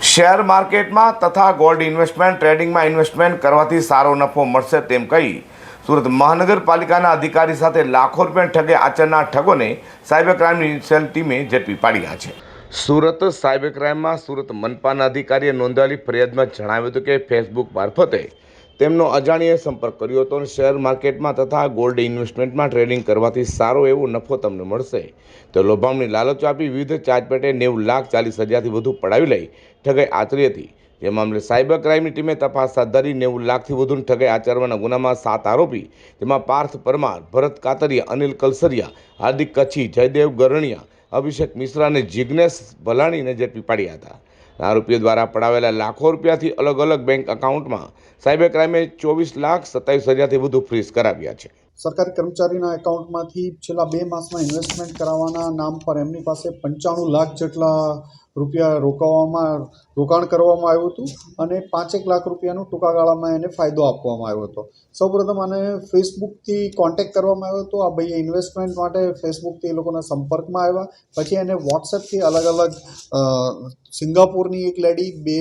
Share માર્કેટમાં તથા gold investment, ટ્રેડિંગમાં investment કરવાથી સારો નફો મળશે તેમ કહી સુરત મહાનગરપાલિકાના અધિકારી સાથે લાખો રૂપિયા ઠગે આચરનાર ઠગોને સાયબર ક્રાઇમની સેલ ટીમે ઝડપી પાડ્યા છે. સુરત સાયબર ક્રાઇમમાં સુરત મનપાના અધિકારીએ નોંધાવેલી ફરિયાદમાં જણાવ્યું હતું કે ફેસબુક મારફતે તેમનો અજાણ્યાએ સંપર્ક કર્યો હતો અને શેર માર્કેટમાં તથા ગોલ્ડ ઇન્વેસ્ટમેન્ટમાં ટ્રેડિંગ કરવાથી સારો એવો નફો તમને મળશે. તો લોભામણી લાલચ આપી વિવિધ ચાર્જપેટે નેવું લાખ ચાલીસ હજારથી વધુ પડાવી લઈ ઠગાઈ આચરી હતી. જે મામલે સાયબર ક્રાઇમની ટીમે તપાસ હાથ ધરી નેવું લાખથી વધુ ઠગાઈ આચરવાના ગુનામાં સાત આરોપી તેમાં પાર્થ પરમાર, ભરત કાતરિયા, અનિલ કલસરિયા, હાર્દિક કચ્છી, જયદેવ ગરણિયા, અભિષેક મિશ્રા અને જિજ્ઞેશ ભલાણીને ઝડપી પાડ્યા હતા. આરોપીઓ દ્વારા પડાવેલા લાખો રૂપિયાથી અલગ અલગ બેંક એકાઉન્ટમાં સાયબર ક્રાઇમે ચોવીસ લાખ સત્તાવીસ હજારથી વધુ ફ્રીઝ કરાવ્યા છે. સરકારી કર્મચારીના એકાઉન્ટમાંથી છેલ્લા બે માસમાં ઇન્વેસ્ટમેન્ટ કરાવવાના નામ પર એમની પાસે પંચાણું લાખ જેટલા રૂપિયા રોકાવામાં, રોકાણ કરવામાં આવ્યું હતું અને પાંચેક લાખ રૂપિયાનું ટૂંકા ગાળામાં એને ફાયદો આપવામાં આવ્યો હતો. સૌપ્રથમ આને ફેસબુકથી કોન્ટેક્ટ કરવામાં આવ્યો હતો. આ ભાઈએ ઇન્વેસ્ટમેન્ટ માટે ફેસબુકથી એ લોકોના સંપર્કમાં આવ્યા. પછી એને વોટ્સએપથી અલગ અલગ સિંગાપુરની એક લેડી, બે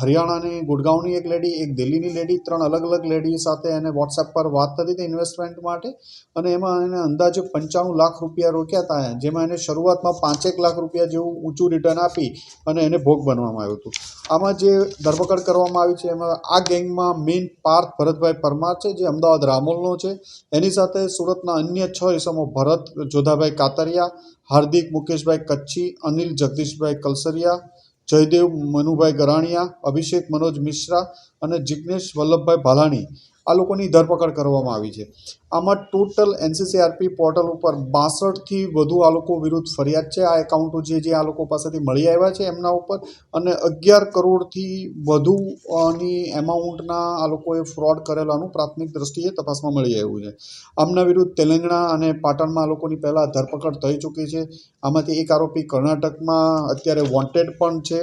હરિયાણાની, ગુડગાંવની એક લેડી, એક દિલ્હીની લેડી, ત્રણ અલગ અલગ લેડી સાથે એને વોટ્સએપ પર વાત થતી હતી ઇન્વેસ્ટમેન્ટ માટે. અને એમાં એને અંદાજે પંચાણું લાખ રૂપિયા રોક્યા હતા. જેમાં એને શરૂઆતમાં પાંચેક લાખ રૂપિયા જેવું ઊંચું રિટર્ન આપી અને એને ભોગ બનવામાં આવ્યું હતું. આમાં જે ધરપકડ કરવામાં આવી છે, એમાં આ ગેંગમાં મેઇન પાર્થ ભરતભાઈ પરમાર છે, જે અમદાવાદ રામોલનો છે. એની સાથે સુરતના અન્ય છ ઇસમો ભરત, જોધાભાઈ કાતરિયા, હાર્દિક મુકેશભાઈ કચ્છી, અનિલ જગદીશભાઈ કલસરિયા, જયદેવ મનુભાઈ ગરાણીયા, અભિષેક મનોજ મિશ્રા અને જિજ્ઞેશ વલ્લભભાઈ ભાલાણી. આ લોકોની ધરપકડ કરવામાં આવી છે. આમાં ટોટલ એનસીસીઆરપી પોર્ટલ ઉપર બાસઠથી વધુ આ લોકો વિરુદ્ધ ફરિયાદ છે. આ એકાઉન્ટો જે જે આ લોકો પાસેથી મળી આવ્યા છે એમના ઉપર અને અગિયાર કરોડથી વધુની એમાઉન્ટના આ લોકોએ ફ્રોડ કરેલાનું પ્રાથમિક દ્રષ્ટિએ તપાસમાં મળી આવ્યું છે. આમના વિરુદ્ધ તેલંગણા અને પાટણમાં આ લોકોની પહેલાં ધરપકડ થઈ ચૂકી છે. આમાંથી એક આરોપી કર્ણાટકમાં અત્યારે વોન્ટેડ પણ છે.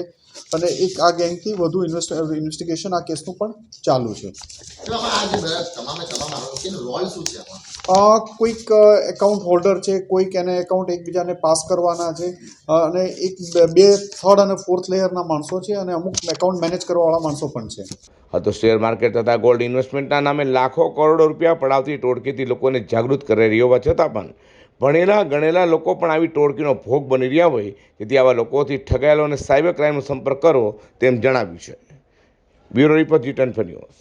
અને એક આ ગેંગથી વધુ ઇન્વેસ્ટ ઇન્વેસ્ટિગેશન આ કેસનું પણ ચાલુ છે. કોઈક એકાઉન્ટ હોલ્ડર છે કોઈક એને એકાઉન્ટ એકબીજાને પાસ કરવાના છે અને એક બે- બે થર્ડ અને ફોર્થ લેયરના માણસો છે અને અમુક એકાઉન્ટ મેનેજ કરવાવાળા માણસો પણ છે. હા તો શેર માર્કેટ તથા ગોલ્ડ ઇન્વેસ્ટમેન્ટના નામે લાખો કરોડો રૂપિયા પડાવતી ટોળકીથી લોકોને જાગૃત કરી રહી હોવા છતાં પણ ભણેલા, ગણેલા લોકો પણ આવી ટોળકીનો ભોગ બની રહ્યા હોય, તેથી આવા લોકોથી ઠગાયેલો અને સાયબર ક્રાઇમનો સંપર્ક કરવો તેમ જણાવ્યું છે. Bureau report, G ten news.